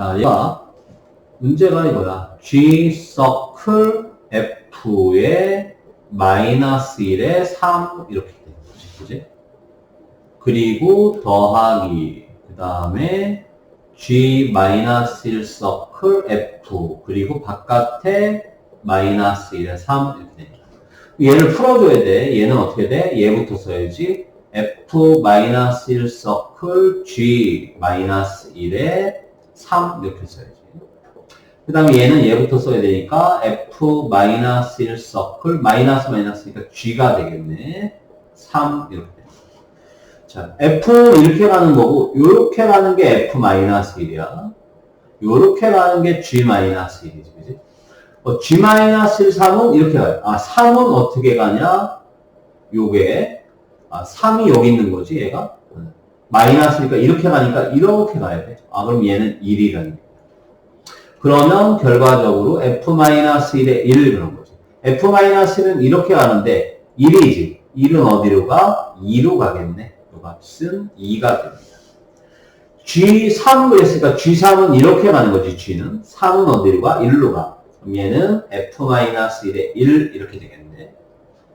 자, 얘가 문제가 이거야. G 서클 F의 마이너스 1에 3 이렇게 되는 거지. 그지? 그리고 더하기 그 다음에 G 마이너스 1 서클 F 그리고 바깥에 마이너스 1에 3 이렇게 되는 거야. 얘를 풀어줘야 돼. 얘는 어떻게 돼? 얘부터 써야지. F 마이너스 1 서클 G 마이너스 1에 3 이렇게 써야지. 그 다음에 얘는 얘부터 써야 되니까 F 마이너스 1 서클 마이너스 마이너스니까 G가 되겠네. 3 이렇게 돼. 자, F 이렇게 가는 거고 요렇게 가는 게 F 마이너스 1이야. 요렇게 가는 게 G 마이너스 1이지. 그지? 어, G 마이너스 1, 3은 이렇게 가요. 아, 3은 어떻게 가냐? 요게 아, 3이 여기 있는 거지, 얘가? 음. 마이너스니까 이렇게 가니까 이렇게 가야 돼. 아, 그럼 얘는 1이라는 거 그러면 결과적으로 f-1의 1 그런 거지. f-1은 이렇게 가는데 1이지. 1은 어디로 가? 2로 가겠네. 이 값은 2가 됩니다. G3 그랬으니까 G3은 이렇게 가는 거지, G는. 3은 어디로 가? 1로 가. 그럼 얘는 f-1의 1 이렇게 되겠네.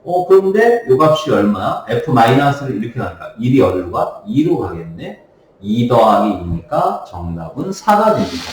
어, 그런데 요 값이 얼마야? f-를 이렇게 가니까 1이 어디로 가? 2로 가겠네. 2 더하기 2니까 정답은 4가 됩니다.